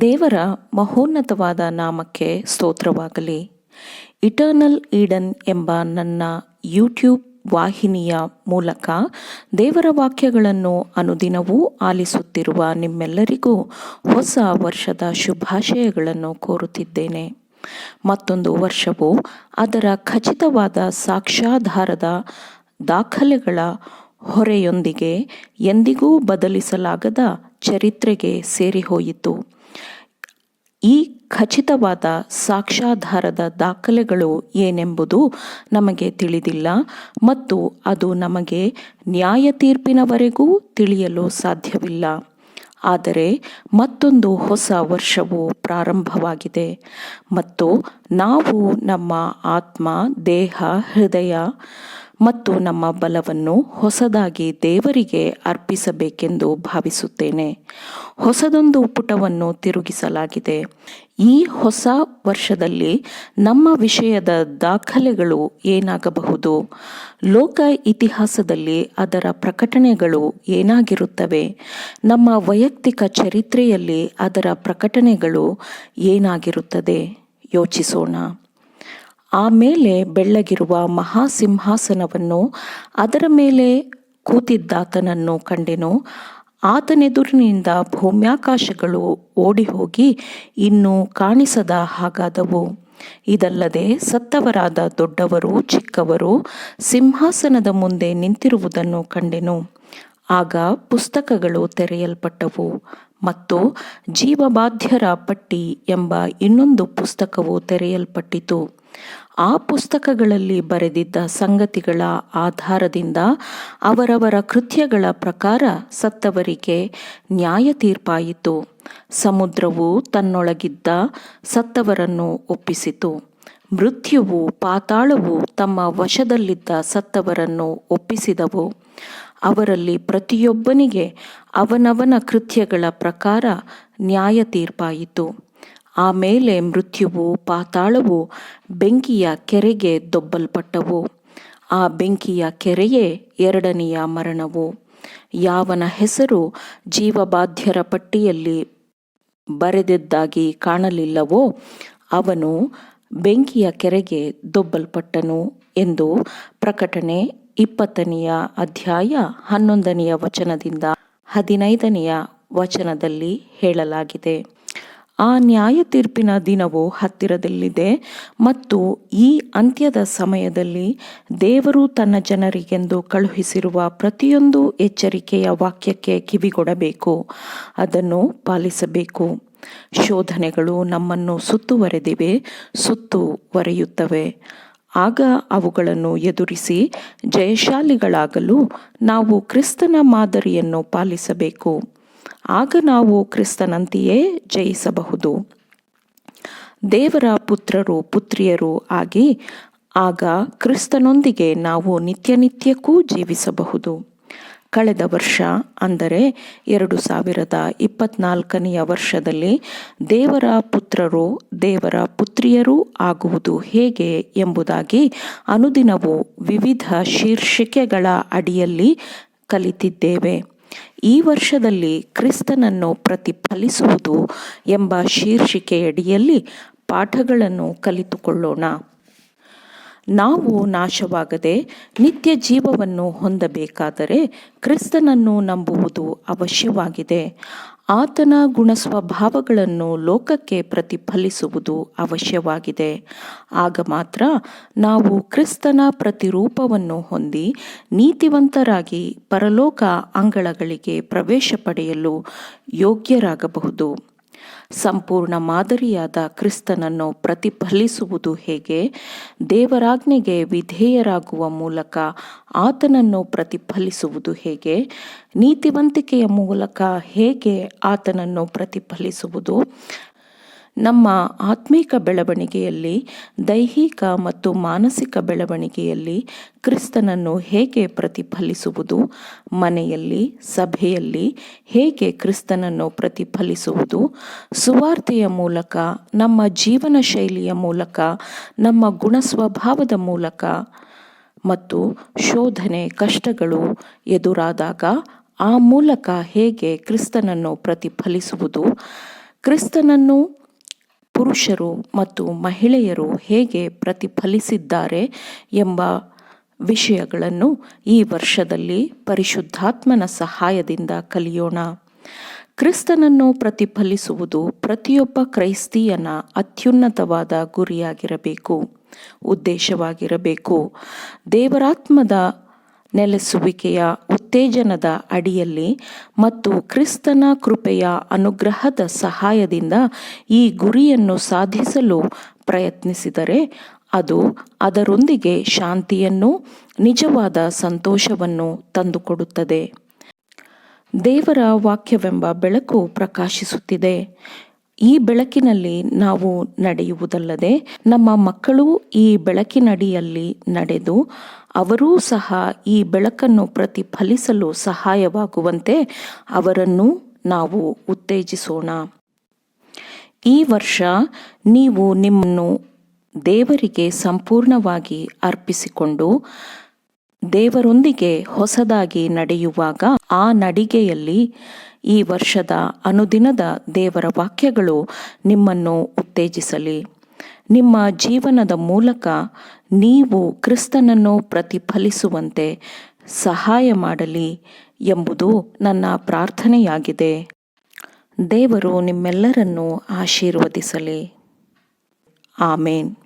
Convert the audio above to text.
ದೇವರ ಮಹೋನ್ನತವಾದ ನಾಮಕ್ಕೆ ಸ್ತೋತ್ರವಾಗಲಿ. ಇಟರ್ನಲ್ ಈಡನ್ ಎಂಬ ನನ್ನ ಯೂಟ್ಯೂಬ್ ವಾಹಿನಿಯ ಮೂಲಕ ದೇವರ ವಾಕ್ಯಗಳನ್ನು ಅನುದಿನವೂ ಆಲಿಸುತ್ತಿರುವ ನಿಮ್ಮೆಲ್ಲರಿಗೂ ಹೊಸ ವರ್ಷದ ಶುಭಾಶಯಗಳನ್ನು ಕೋರುತ್ತಿದ್ದೇನೆ. ಮತ್ತೊಂದು ವರ್ಷವು ಅದರ ಖಚಿತವಾದ ಸಾಕ್ಷ್ಯಾಧಾರದ ದಾಖಲೆಗಳ ಹೊರೆಯೊಂದಿಗೆ ಎಂದಿಗೂ ಬದಲಿಸಲಾಗದ ಚರಿತ್ರೆಗೆ ಸೇರಿಹೋಯಿತು. ಈ ಖಚಿತವಾದ ಸಾಕ್ಷ್ಯಾಧಾರದ ದಾಖಲೆಗಳು ಏನೆಂಬುದು ನಮಗೆ ತಿಳಿದಿಲ್ಲ ಮತ್ತು ಅದು ನಮಗೆ ನ್ಯಾಯ ತೀರ್ಪಿನವರೆಗೂ ತಿಳಿಯಲು ಸಾಧ್ಯವಿಲ್ಲ. ಆದರೆ ಮತ್ತೊಂದು ಹೊಸ ವರ್ಷವು ಪ್ರಾರಂಭವಾಗಿದೆ. ಮತ್ತು ನಾವು ನಮ್ಮ ಆತ್ಮ, ದೇಹ, ಹೃದಯ ಮತ್ತು ನಮ್ಮ ಬಲವನ್ನು ಹೊಸದಾಗಿ ದೇವರಿಗೆ ಅರ್ಪಿಸಬೇಕೆಂದು ಭಾವಿಸುತ್ತೇನೆ. ಹೊಸದೊಂದು ಪುಟವನ್ನು ತಿರುಗಿಸಲಾಗಿದೆ. ಈ ಹೊಸ ವರ್ಷದಲ್ಲಿ ನಮ್ಮ ವಿಷಯದ ದಾಖಲೆಗಳು ಏನಾಗಬಹುದು? ಲೋಕ ಇತಿಹಾಸದಲ್ಲಿ ಅದರ ಪ್ರಕಟಣೆಗಳು ಏನಾಗಿರುತ್ತವೆ? ನಮ್ಮ ವೈಯಕ್ತಿಕ ಚರಿತ್ರೆಯಲ್ಲಿ ಅದರ ಪ್ರಕಟಣೆಗಳು ಏನಾಗಿರುತ್ತದೆ? ಯೋಚಿಸೋಣ. ಆಮೇಲೆ ಬೆಳ್ಳಗಿರುವ ಮಹಾಸಿಂಹಾಸನವನ್ನು ಅದರ ಮೇಲೆ ಕೂತಿದ್ದಾತನನ್ನು ಕಂಡೆನು. ಆತನೆದುರಿನಿಂದ ಭೂಮ್ಯಾಕಾಶಗಳು ಓಡಿಹೋಗಿ ಇನ್ನೂ ಕಾಣಿಸದ ಹಾಗಾದವು. ಇದಲ್ಲದೆ ಸತ್ತವರಾದ ದೊಡ್ಡವರು, ಚಿಕ್ಕವರು ಸಿಂಹಾಸನದ ಮುಂದೆ ನಿಂತಿರುವುದನ್ನು ಕಂಡೆನು. ಆಗ ಪುಸ್ತಕಗಳು ತೆರೆಯಲ್ಪಟ್ಟವು. ಮತ್ತು ಜೀವಬಾಧ್ಯರ ಪಟ್ಟಿ ಎಂಬ ಇನ್ನೊಂದು ಪುಸ್ತಕವು ತೆರೆಯಲ್ಪಟ್ಟಿತು. ಆ ಪುಸ್ತಕಗಳಲ್ಲಿ ಬರೆದಿದ್ದ ಸಂಗತಿಗಳ ಆಧಾರದಿಂದ ಅವರವರ ಕೃತ್ಯಗಳ ಪ್ರಕಾರ ಸತ್ತವರಿಗೆ ನ್ಯಾಯ ತೀರ್ಪಾಯಿತು. ಸಮುದ್ರವು ತನ್ನೊಳಗಿದ್ದ ಸತ್ತವರನ್ನು ಒಪ್ಪಿಸಿತು. ಮೃತ್ಯುವು, ಪಾತಾಳವು ತಮ್ಮ ವಶದಲ್ಲಿದ್ದ ಸತ್ತವರನ್ನು ಒಪ್ಪಿಸಿದವು. ಅವರಲ್ಲಿ ಪ್ರತಿಯೊಬ್ಬನಿಗೆ ಅವನವನ ಕೃತ್ಯಗಳ ಪ್ರಕಾರ ನ್ಯಾಯ ತೀರ್ಪಾಯಿತು. ಆಮೇಲೆ ಮೃತ್ಯುವು ಪಾತಾಳವು ಬೆಂಕಿಯ ಕೆರೆಗೆ ದೊಬ್ಬಲ್ಪಟ್ಟವು. ಆ ಬೆಂಕಿಯ ಕೆರೆಯೇ ಎರಡನೆಯ ಮರಣವು. ಯಾವನ ಹೆಸರು ಜೀವಬಾಧ್ಯರ ಪಟ್ಟಿಯಲ್ಲಿ ಬರೆದಿದ್ದಾಗಿ ಕಾಣಲಿಲ್ಲವೋ ಅವನು ಬೆಂಕಿಯ ಕೆರೆಗೆ ದೊಬ್ಬಲ್ಪಟ್ಟನು ಎಂದು ಪ್ರಕಟಣೆ ಇಪ್ಪತ್ತನೆಯ ಅಧ್ಯಾಯ ಹನ್ನೊಂದನೆಯ ವಚನದಿಂದ ಹದಿನೈದನೆಯ ವಚನದಲ್ಲಿ ಹೇಳಲಾಗಿದೆ. ಆ ನ್ಯಾಯ ತೀರ್ಪಿನ ದಿನವು ಹತ್ತಿರದಲ್ಲಿದೆ ಮತ್ತು ಈ ಅಂತ್ಯದ ಸಮಯದಲ್ಲಿ ದೇವರು ತನ್ನ ಜನರಿಗೆಂದು ಕಳುಹಿಸಿರುವ ಪ್ರತಿಯೊಂದು ಎಚ್ಚರಿಕೆಯ ವಾಕ್ಯಕ್ಕೆ ಕಿವಿಗೊಡಬೇಕು, ಅದನ್ನು ಪಾಲಿಸಬೇಕು. ಶೋಧನೆಗಳು ನಮ್ಮನ್ನು ಸುತ್ತುವರೆದಿವೆ, ಸುತ್ತುವರೆಯುತ್ತವೆ. ಆಗ ಅವುಗಳನ್ನು ಎದುರಿಸಿ ಜಯಶಾಲಿಗಳಾಗಲು ನಾವು ಕ್ರಿಸ್ತನ ಮಾದರಿಯನ್ನು ಪಾಲಿಸಬೇಕು. ಆಗ ನಾವು ಕ್ರಿಸ್ತನಂತೆಯೇ ಜಯಿಸಬಹುದು. ದೇವರ ಪುತ್ರರು ಪುತ್ರಿಯರು ಆಗಿ ಆಗ ಕ್ರಿಸ್ತನೊಂದಿಗೆ ನಾವು ನಿತ್ಯ ನಿತ್ಯಕ್ಕೂ ಜೀವಿಸಬಹುದು. ಕಳೆದ ವರ್ಷ, ಅಂದರೆ ಎರಡು ಸಾವಿರದ ಇಪ್ಪತ್ನಾಲ್ಕನೆಯ ವರ್ಷದಲ್ಲಿ ದೇವರ ಪುತ್ರರು ದೇವರ ಪುತ್ರಿಯರು ಆಗುವುದು ಹೇಗೆ ಎಂಬುದಾಗಿ ಅನುದಿನವು ವಿವಿಧ ಶೀರ್ಷಿಕೆಗಳ ಅಡಿಯಲ್ಲಿ ಕಲಿತಿದ್ದೇವೆ. ಈ ವರ್ಷದಲ್ಲಿ ಕ್ರಿಸ್ತನನ್ನು ಪ್ರತಿಫಲಿಸುವುದು ಎಂಬ ಶೀರ್ಷಿಕೆಯಡಿಯಲ್ಲಿ ಪಾಠಗಳನ್ನು ಕಲಿತುಕೊಳ್ಳೋಣ. ನಾವು ನಾಶವಾಗದೆ ನಿತ್ಯ ಜೀವವನ್ನು ಹೊಂದಬೇಕಾದರೆ ಕ್ರಿಸ್ತನನ್ನು ನಂಬುವುದು ಅವಶ್ಯವಾಗಿದೆ. ಆತನ ಗುಣಸ್ವಭಾವಗಳನ್ನು ಲೋಕಕ್ಕೆ ಪ್ರತಿಫಲಿಸುವುದು ಅವಶ್ಯವಾಗಿದೆ. ಆಗ ಮಾತ್ರ ನಾವು ಕ್ರಿಸ್ತನ ಪ್ರತಿರೂಪವನ್ನು ಹೊಂದಿ ನೀತಿವಂತರಾಗಿ ಪರಲೋಕ ಅಂಗಳಗಳಿಗೆ ಪ್ರವೇಶ ಪಡೆಯಲು ಯೋಗ್ಯರಾಗಬಹುದು. ಸಂಪೂರ್ಣ ಮಾದರಿಯಾದ ಕ್ರಿಸ್ತನನ್ನು ಪ್ರತಿಫಲಿಸುವುದು ಹೇಗೆ? ದೇವರಾಜ್ಞೆಗೆ ವಿಧೇಯರಾಗುವ ಮೂಲಕ ಆತನನ್ನು ಪ್ರತಿಫಲಿಸುವುದು ಹೇಗೆ? ನೀತಿವಂತಿಕೆಯ ಮೂಲಕ ಹೇಗೆ ಆತನನ್ನು ಪ್ರತಿಫಲಿಸುವುದು? ನಮ್ಮ ಆತ್ಮಿಕ ಬೆಳವಣಿಗೆಯಲ್ಲಿ, ದೈಹಿಕ ಮತ್ತು ಮಾನಸಿಕ ಬೆಳವಣಿಗೆಯಲ್ಲಿ ಕ್ರಿಸ್ತನನ್ನು ಹೇಗೆ ಪ್ರತಿಫಲಿಸುವುದು, ಮನೆಯಲ್ಲಿ, ಸಭೆಯಲ್ಲಿ ಹೇಗೆ ಕ್ರಿಸ್ತನನ್ನು ಪ್ರತಿಫಲಿಸುವುದು, ಸುವಾರ್ತೆಯ ಮೂಲಕ, ನಮ್ಮ ಜೀವನ ಶೈಲಿಯ ಮೂಲಕ, ನಮ್ಮ ಗುಣಸ್ವಭಾವದ ಮೂಲಕ ಮತ್ತು ಶೋಧನೆ ಕಷ್ಟಗಳು ಎದುರಾದಾಗ ಆ ಮೂಲಕ ಹೇಗೆ ಕ್ರಿಸ್ತನನ್ನು ಪ್ರತಿಫಲಿಸುವುದು, ಕ್ರಿಸ್ತನನ್ನು ಪುರುಷರು ಮತ್ತು ಮಹಿಳೆಯರು ಹೇಗೆ ಪ್ರತಿಫಲಿಸಿದ್ದಾರೆ ಎಂಬ ವಿಷಯಗಳನ್ನು ಈ ವರ್ಷದಲ್ಲಿ ಪರಿಶುದ್ಧಾತ್ಮನ ಸಹಾಯದಿಂದ ಕಲಿಯೋಣ. ಕ್ರಿಸ್ತನನ್ನು ಪ್ರತಿಫಲಿಸುವುದು ಪ್ರತಿಯೊಬ್ಬ ಕ್ರೈಸ್ತಿಯನ ಅತ್ಯುನ್ನತವಾದ ಗುರಿಯಾಗಿರಬೇಕು, ಉದ್ದೇಶವಾಗಿರಬೇಕು. ದೇವರಾತ್ಮದ ನೆಲೆಸುವಿಕೆಯ ಉತ್ತೇಜನದ ಅಡಿಯಲ್ಲಿ ಮತ್ತು ಕ್ರಿಸ್ತನ ಕೃಪೆಯ ಅನುಗ್ರಹದ ಸಹಾಯದಿಂದ ಈ ಗುರಿಯನ್ನು ಸಾಧಿಸಲು ಪ್ರಯತ್ನಿಸಿದರೆ ಅದು ಅದರೊಂದಿಗೆ ಶಾಂತಿಯನ್ನು ನಿಜವಾದ ಸಂತೋಷವನ್ನು ತಂದುಕೊಡುತ್ತದೆ. ದೇವರ ವಾಕ್ಯವೆಂಬ ಬೆಳಕು ಪ್ರಕಾಶಿಸುತ್ತಿದೆ. ಈ ಬೆಳಕಿನಲ್ಲಿ ನಾವು ನಡೆಯುವುದಲ್ಲದೆ ನಮ್ಮ ಮಕ್ಕಳು ಈ ಬೆಳಕಿನಡಿಯಲ್ಲಿ ನಡೆದು ಅವರೂ ಸಹ ಈ ಬೆಳಕನ್ನು ಪ್ರತಿಫಲಿಸಲು ಸಹಾಯವಾಗುವಂತೆ ಅವರನ್ನು ನಾವು ಉತ್ತೇಜಿಸೋಣ. ಈ ವರ್ಷ ನೀವು ನಿಮ್ಮನ್ನು ದೇವರಿಗೆ ಸಂಪೂರ್ಣವಾಗಿ ಅರ್ಪಿಸಿಕೊಂಡು ದೇವರೊಂದಿಗೆ ಹೊಸದಾಗಿ ನಡೆಯುವಾಗ ಆ ನಡಿಗೆಯಲ್ಲಿ ಈ ವರ್ಷದ ಅನುದಿನದ ದೇವರ ವಾಕ್ಯಗಳು ನಿಮ್ಮನ್ನು ಉತ್ತೇಜಿಸಲಿ. ನಿಮ್ಮ ಜೀವನದ ಮೂಲಕ ನೀವು ಕ್ರಿಸ್ತನನ್ನು ಪ್ರತಿಫಲಿಸುವಂತೆ ಸಹಾಯ ಮಾಡಲಿ ಎಂಬುದು ನನ್ನ ಪ್ರಾರ್ಥನೆಯಾಗಿದೆ. ದೇವರು ನಿಮ್ಮೆಲ್ಲರನ್ನು ಆಶೀರ್ವದಿಸಲಿ. ಆಮೇನ್.